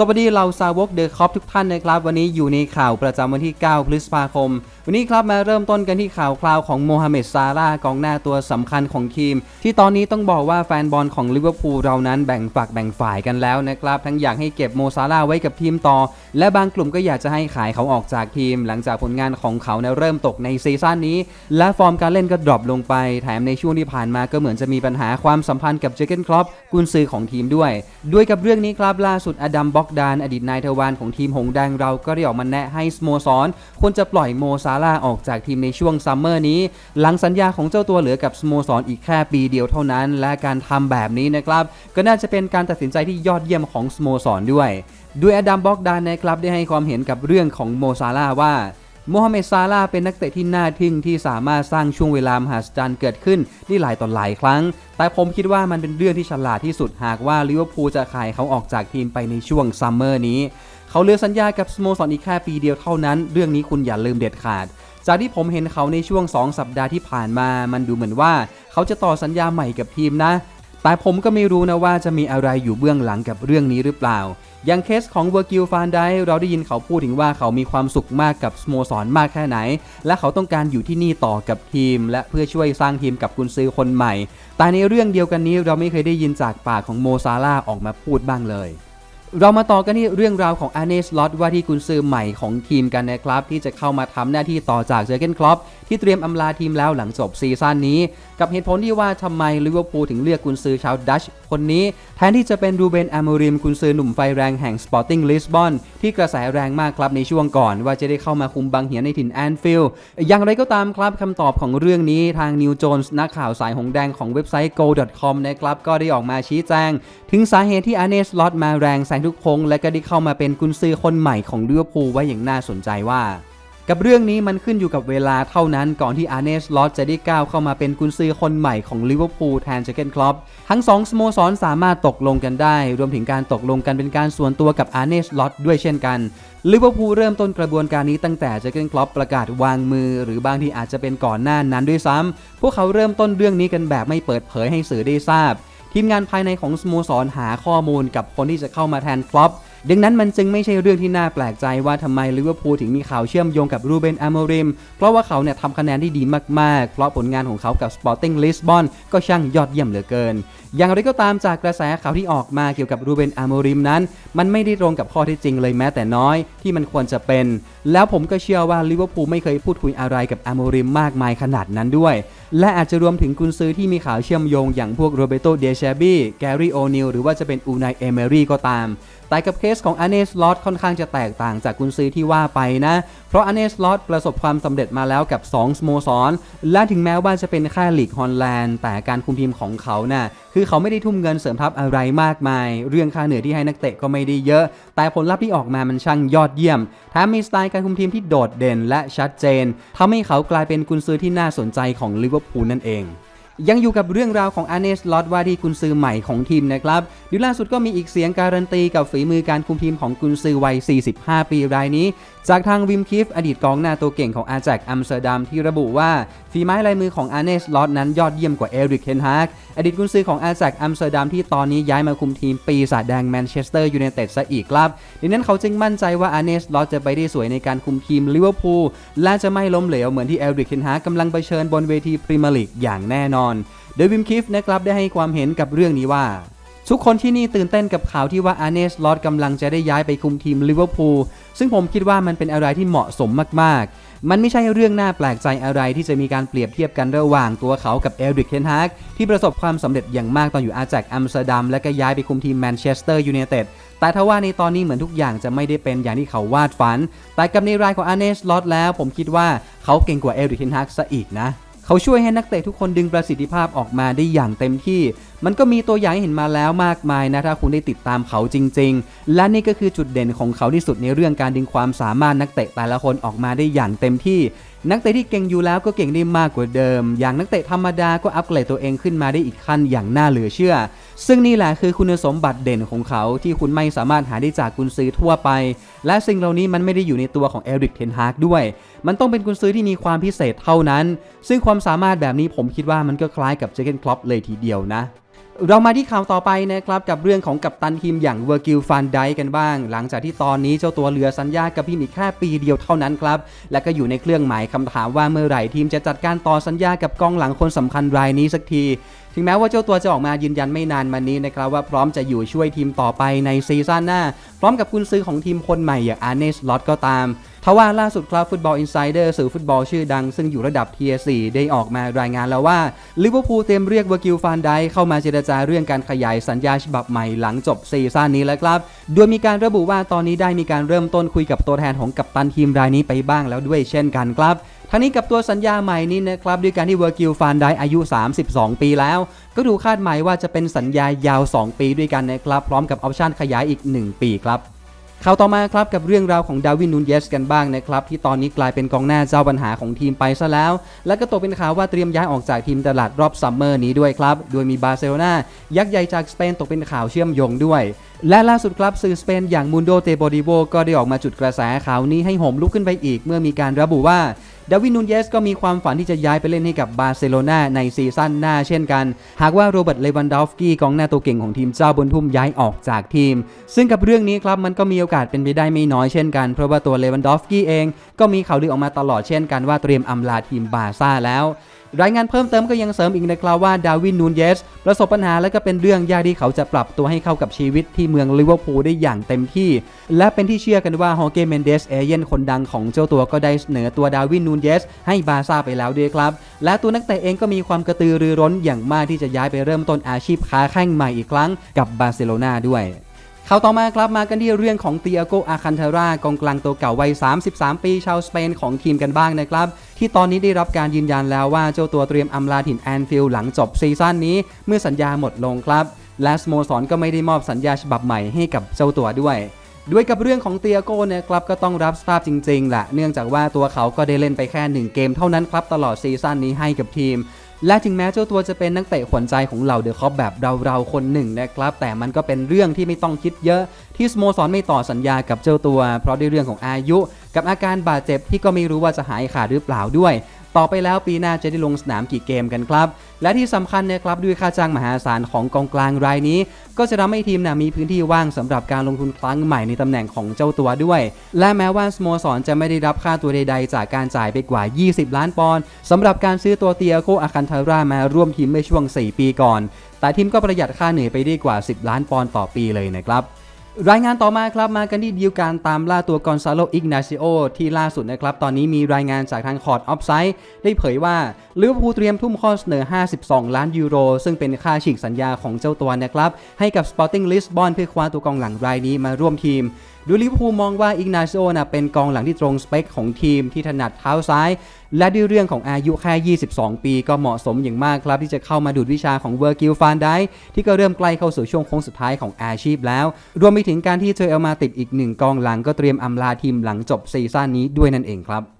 สวัสดีเราซาวกเดอะคอปทุกท่านนะครับ วันนี้อยู่ในข่าวประจำวันที่ 9 พฤษภาคม วันนี้ครับมาเริ่มต้นกันที่ข่าวคราวของโมฮัมเหม็ดซาร่ากองหน้าตัวสำคัญของทีม ที่ตอนนี้ต้องบอกว่าแฟนบอลของลิเวอร์พูลเรานั้นแบ่งฝักแบ่งฝ่ายกันแล้วนะครับ ทั้งอยากให้เก็บโมซาร่าไว้กับทีมต่อ และบางกลุ่มก็อยากจะให้ขายเขาออกจากทีม หลังจากผลงานของเขาเนี่ยเริ่มตกในซีซั่นนี้ และฟอร์มการเล่นก็ดรอปลงไปแถมในช่วงที่ผ่านมาก็เหมือนจะมีปัญหาความสัมพันธ์กับเจเกนครอปกุนซือของทีมด้วย ด้วยกับเรื่องนี้ครับล่าสุดอดัมบ็อกดานอดีตนายทวารของทีมหงแดงเราก็ได้ออกมาแนะให้สโมสรควรจะปล่อยโมซาล่าออกจากทีมในช่วงซัมเมอร์นี้ หลังสัญญาของเจ้าตัวเหลือกับสโมสรอีกแค่ปีเดียวเท่านั้น และการทำแบบนี้นะครับ ก็น่าจะเป็นการตัดสินใจที่ยอดเยี่ยมของสโมสรด้วย ด้วยอดัมบ็อกดานนะครับได้ให้ความเห็นกับเรื่องของโมซาล่าว่า โมฮัมเหม็ดซาร่าเป็นนักเตะที่น่าทึ่งที่สามารถสร้างช่วงเวลามหัศจรรย์เกิดขึ้นได้หลายต่อหลายครั้ง แต่ผมคิดว่ามันเป็นเรื่องที่ฉลาดที่สุดหากว่าลิเวอร์พูลจะขายเขาออกจากทีมไปในช่วงซัมเมอร์นี้ เขาเลือสัญญากับสโมสรอีกแค่ปีเดียวเท่านั้น เรื่องนี้คุณอย่าลืมเด็ดขาดจากที่ผมเห็นเขาในช่วง 2 สัปดาห์ที่ผ่านมา มันดูเหมือนว่า เขาจะต่อสัญญาใหม่กับทีมนะ แต่ผมก็ไม่รู้นะว่าจะมีอะไรอยู่เบื้องหลังกับเรื่องนี้หรือเปล่า อย่างเคสของเวอร์กิลฟานไดเราได้ยินเขาพูดถึงว่าเขามีความสุขมากกับสโมสรมากแค่ไหน และเขาต้องการอยู่ที่นี่ต่อกับทีม และเพื่อช่วยสร้างทีมกับกุนซือคนใหม่ แต่ในเรื่องเดียวกันนี้เราไม่เคยได้ยินจากปากของโมซาล่าออกมาพูดบ้างเลย เรามาต่อกันที่เรื่องราวของอาเนสลอตว่าที่กุนซือใหม่ของทีมกันนะครับ ที่จะเข้ามาทำหน้าที่ต่อจากเจอร์เกนคลอปที่เตรียมอำลาทีมแล้วหลังจบซีซั่นนี้ กับเหตุผลที่ว่าทำไมลิเวอร์พูลถึงเลือกกุนซือชาวดัชคนนี้ แทนที่จะเป็นรูเบนอามูริมกุนซือหนุ่มไฟแรงแห่งสปอร์ติ้งลิสบอนที่กระแสแรงมากครับในช่วงก่อน ว่าจะได้เข้ามาคุมบังเหียนในถิ่นแอนฟิลด์อย่างไรก็ตามครับคำตอบของเรื่องนี้ทางนิวโจนส์นักข่าวสายหงแดงของเว็บไซต์ go.com นะครับก็ได้ออกมาชี้แจง ถึงสาเหตุที่อาเนสลอตมาแรงแซงทุกคงและก็ได้เข้ามาเป็นกุนซือคนใหม่ของลิเวอร์พูลไว้อย่างน่าสนใจว่า กับเรื่องนี้มันขึ้นอยู่กับเวลาเท่านั้นก่อนที่อาร์เนสลอตจะได้ก้าวเข้ามาเป็นกุนซือคนใหม่ของลิเวอร์พูลแทนเจเกนคลอปทั้งสองสโมสรสามารถตกลงกันได้ รวมถึงการตกลงกันเป็นการส่วนตัวกับอาร์เนสลอตด้วยเช่นกันลิเวอร์พูลเริ่มต้นกระบวนการนี้ตั้งแต่เจเกนคลอปประกาศวางมือ หรือบางทีอาจจะเป็นก่อนหน้านั้นด้วยซ้ำพวกเขาเริ่มต้นเรื่องนี้กันแบบไม่เปิดเผยให้สื่อได้ทราบ ทีมงานภายในของสโมสรหาข้อมูลกับคนที่จะเข้ามาแทนคลอป ดังนั้นมันจึงไม่ใช่เรื่องที่น่าแปลกใจว่าทำไมลิเวอร์พูลถึงมีข่าวเชื่อมโยงกับรูเบนอาโมริม เพราะว่าเขาเนี่ยทำคะแนนได้ดีมากๆ เพราะผลงานของเขากับ Sporting Lisbon ก็ช่างยอดเยี่ยมเหลือเกิน อย่างไรก็ตามจากกระแสข่าวที่ออกมาเกี่ยวกับรูเบนอาโมริมนั้น มันไม่ได้ตรงกับข้อเท็จจริงเลยแม้แต่น้อยที่มันควรจะเป็น แล้วผมก็เชื่อว่าลิเวอร์พูลไม่เคยพูดคุยอะไรกับอาโมริมมากมายขนาดนั้นด้วย และอาจจะรวมถึงกุนซือที่มีข่าวเชื่อมโยงอย่างพวกโรเบโตเดเชบีแกรี่โอนิลหรือว่าจะเป็นอูนายเอเมรี่ก็ตาม แต่กับเคสของอเนสลอตค่อนข้างจะแตกต่างจากกุนซือที่ว่าไปนะ เพราะอเนสลอตประสบความสำเร็จมาแล้วกับ 2 สโมสร และถึงแม้ว่าจะเป็นค่าลีกฮอลแลนด์ แต่การคุมทีมของเขาน่ะคือเขาไม่ได้ทุ่มเงินเสริมทัพอะไรมากมาย เรื่องค่าเหนื่อยที่ให้นักเตะก็ไม่ได้เยอะ แต่ผลลัพธ์ที่ออกมามันช่างยอดเยี่ยมแถมมีสไตล์การคุมทีมที่โดดเด่นและชัดเจนทำให้เขากลายเป็นกุนซือที่น่าสนใจของลิเวอร์พูลนั่นเอง ยังอยู่กับเรื่องราวของอาเนสลอตว่าที่กุนซือใหม่ของทีมนะครับดูล่าสุดก็มีอีกเสียงการันตีกับฝีมือการคุมทีมของกุนซือวัย 45 ปีรายนี้ จากทางวิมคิฟอดีตกองหน้าตัวเก่งของอาแจกอัมสเตอร์ดัมที่ระบุว่าฝีไม้ลายมือของอาเนสลอตนั้นยอดเยี่ยมกว่าเอริกเคนฮากอดีตกุนซือของอาแจกอัมสเตอร์ดัมที่ตอนนี้ย้ายมาคุมทีมปีศาจแดงแมนเชสเตอร์ยูไนเต็ดซะอีกครับดังนั้นเขาจึงมั่นใจว่าอาเนสลอตจะไปได้สวยในการคุมทีมลิเวอร์พูลและจะไม่ล้มเหลวเหมือนที่เอริกเคนฮากกำลังเผชิญบนเวทีพรีเมียร์ลีกอย่างแน่นอนโดยวิมคิฟนะครับได้ให้ความเห็นกับเรื่องนี้ว่า ทุกคนที่นี่ตื่นเต้นกับข่าวที่ว่าอาร์เนสลอตกำลังจะได้ย้ายไปคุมทีมลิเวอร์พูลซึ่งผมคิดว่ามันเป็นอะไรที่เหมาะสมมากๆ มันไม่ใช่เรื่องน่าแปลกใจอะไรที่จะมีการเปรียบเทียบกันระหว่างตัวเขากับเอริกเทนฮากที่ประสบความสำเร็จอย่างมากตอนอยู่อาแจกอัมสเตอร์ดัมและก็ย้ายไปคุมทีมแมนเชสเตอร์ยูไนเต็ดแต่ถ้าว่าในตอนนี้เหมือนทุกอย่างจะไม่ได้เป็นอย่างที่เขาวาดฝัน แต่กับในรายของอาร์เนสลอตแล้ว ผมคิดว่าเขาเก่งกว่าเอริกเทนฮากซะอีกนะ เขาช่วยให้นักเตะทุกคนดึงประสิทธิภาพออกมาได้อย่างเต็มที่ มันก็มีตัวอย่างให้เห็นมาแล้วมากมายนะถ้าคุณได้ติดตามเขาจริง ๆ และนี่ก็คือจุดเด่นของเขาที่สุดในเรื่องการดึงความสามารถนักเตะแต่ละคนออกมาได้อย่างเต็มที่นักเตะที่เก่งอยู่แล้วก็เก่งได้มากกว่าเดิม อย่างนักเตะธรรมดาก็อัปเกรดตัวเองขึ้นมาได้อีกขั้นอย่างน่าเหลือเชื่อ ซึ่งนี่แหละคือคุณสมบัติเด่นของเขาที่คุณไม่สามารถหาได้จากกุนซือทั่วไป และสิ่งเหล่านี้มันไม่ได้อยู่ในตัวของเอริกเทนฮากด้วย มันต้องเป็นกุนซือที่มีความพิเศษเท่านั้น ซึ่งความสามารถแบบนี้ผมคิดว่ามันก็คล้ายกับเจเกนคลอปเลยทีเดียวนะ เรามาที่ข่าวต่อไปนะครับกับเรื่องของกัปตันทีมอย่างเวอร์กิลฟานไดกันบ้าง หลังจากที่ตอนนี้เจ้าตัวเหลือสัญญากับทีมอีกแค่ปีเดียวเท่านั้นครับ และก็อยู่ในเครื่องหมายคำถามว่าเมื่อไหร่ทีมจะจัดการต่อสัญญากับกองหลังคนสำคัญรายนี้สักที ถึงแม้ว่าเจ้าตัวจะออกมายืนยันไม่นานมานี้นะครับว่าพร้อมจะอยู่ช่วยทีมต่อไปในซีซั่นหน้า พร้อมกับกุนซือของทีมคนใหม่อย่างอาร์เนสลอตก็ตาม ทว่าล่าสุดครับฟุตบอลอินไซเดอร์สื่อฟุตบอลชื่อดัง ซึ่งอยู่ระดับ Tier 4ได้ออกมารายงานแล้วว่าลิเวอร์พูลเตรียมเรียกเวอร์กิลฟานไดเข้ามาเจรจาเรื่องการขยายสัญญาฉบับใหม่หลังจบซีซั่นนี้แล้วครับ โดยมีการระบุว่าตอนนี้ได้มีการเริ่มต้นคุยกับตัวแทนของกัปตันทีมรายนี้ไปบ้างแล้วด้วยเช่นกันครับทั้งนี้กับตัวสัญญาใหม่นี้นะครับด้วยการที่เวอร์กิลฟานไดอายุ 32 ปีแล้ว ก็ดูคาดหมายว่าจะเป็นสัญญายาว 2 ปีด้วยกันนะครับพร้อมกับออปชั่นขยายอีก 1 ปีครับ ข่าวต่อมาครับกับเรื่องราวของดาวินนูนเยสกันบ้างนะครับที่ตอนนี้กลายเป็นกองหน้าเจ้าปัญหาของทีมไปซะแล้ว และก็ตกเป็นข่าวว่าเตรียมย้ายออกจากทีมตลาดรอบซัมเมอร์นี้ด้วยครับ โดยมีบาร์เซโลนายักษ์ใหญ่จากสเปนตกเป็นข่าวเชื่อมโยงด้วย และล่าสุดครับสื่อสเปนอย่างมุนโดเตโบดิโวก็ได้ออกมาจุดกระแสข่าวนี้ให้ห่มลุกขึ้นไปอีก เมื่อมีการระบุว่า ดาวินนูนเยสก็มีความฝันที่จะย้ายไปเล่นให้กับบาร์เซโลนาในซีซั่นหน้าเช่นกัน หากว่าโรเบิร์ตเลวันดอฟกี้กองหน้าตัวเก่งของทีมเจ้าบุญทุ่มย้ายออกจากทีม ซึ่งกับเรื่องนี้ครับมันก็มีโอกาสเป็นไปได้ไม่น้อยเช่นกันเพราะว่าตัวเลวันดอฟกี้เอง ก็มีข่าวลือออกมาตลอดเช่นกันว่าเตรียมอำลาทีมบาร์ซ่าแล้ว รายงานเพิ่มเติมก็ยังเสริมอีกนะครับว่าดาวินนูนเยสประสบปัญหาและก็เป็นเรื่องยากที่เขาจะปรับตัวให้เข้ากับชีวิตที่เมืองลิเวอร์พูลได้อย่างเต็มที่ และเป็นที่เชื่อกันว่าฮอเกเมนเดสเอเย่นคนดังของเจ้าตัวก็ได้เสนอตัวดาวินนูนเยสให้บาซ่าไปแล้วด้วยครับ และตัวนักเตะเองก็มีความกระตือรือร้นอย่างมากที่จะย้ายไปเริ่มต้นอาชีพค้าแข่งใหม่อีกครั้งกับบาร์เซโลนาด้วยข่าวต่อมาครับมากันที่เรื่องของเตียโกอาคันเทรากองกลางตัวเก่าวัย 33 ปีชาวสเปนของทีมกันบ้างนะครับ ที่ตอนนี้ได้รับการยืนยันแล้วว่าเจ้าตัวเตรียมอำลาถิ่นแอนฟิลด์หลังจบซีซั่นนี้เมื่อสัญญาหมดลงครับ และสโมสรก็ไม่ได้มอบสัญญาฉบับใหม่ให้กับเจ้าตัวด้วยด้วยกับเรื่องของเตียโก้เนี่ยครับก็ต้องรับทราบจริงๆแหละเนื่องจากว่าตัวเขาก็ได้เล่นไปแค่ 1 เกมเท่านั้นครับตลอดซีซั่นนี้ให้กับทีม และถึงแม้เจ้าตัวจะเป็นนักเตะขวัญใจของเหล่าเดอะคอปแบบเราๆคนหนึ่งนะครับ แต่มันก็เป็นเรื่องที่ไม่ต้องคิดเยอะที่สโมสรไม่ต่อสัญญากับเจ้าตัว เพราะด้วยเรื่องของอายุ กับอาการบาดเจ็บที่ก็ไม่รู้ว่าจะหายขาดหรือเปล่าด้วย ต่อไปแล้วปีหน้าจะได้ลงสนามกี่เกมกันครับ และที่สำคัญนะครับด้วยค่าจ้างมหาศาลของกองกลางรายนี้ ก็จะทำให้ทีมนะมีพื้นที่ว่างสำหรับการลงทุนครั้งใหม่ในตำแหน่งของเจ้าตัวด้วย และแม้ว่าสโมสรจะไม่ได้รับค่าตัวใด ๆ จากการจ่ายไปกว่า 20 ล้านปอนด์สำหรับการซื้อตัวเตียโกอาคันทารามาร่วมทีมเมื่อช่วง 4 ปีก่อน แต่ทีมก็ประหยัดค่าเหนื่อยไปได้กว่า 10 ล้านปอนด์ต่อปีเลยนะครับ รายงานต่อมาครับมากันที่ดีลการตามล่าตัวกอนซาโลอิกนาซิโอที่ล่าสุดนะครับ ตอนนี้มีรายงานจากทางคอร์ดออฟไซด์ได้เผยว่าลิเวอร์พูลเตรียมทุ่มข้อเสนอ 52 ล้านยูโร ซึ่งเป็นค่าฉีกสัญญาของเจ้าตัวนะครับ ให้กับสปอร์ติ้งลิสบอนเพื่อคว้าตัวกองหลังรายนี้มาร่วมทีมดูลิพูมองว่าอิกนาซิโอนะเป็นกองหลังที่ตรงสเปคของทีมที่ถนัดเท้าซ้าย และด้วยเรื่องของอายุแค่ 22 ปีก็เหมาะสมอย่างมากครับ ที่จะเข้ามาดูดวิชาของเวอร์กิลฟานได้ที่ก็เริ่มใกล้เข้าสู่ช่วงโค้งสุดท้ายของอาชีพแล้ว รวมไปถึงการที่เจอเอลมาติดอีกหนึ่งกองหลังก็เตรียมอำลาทีมหลังจบซีซั่นนี้ด้วยนั่นเองครับ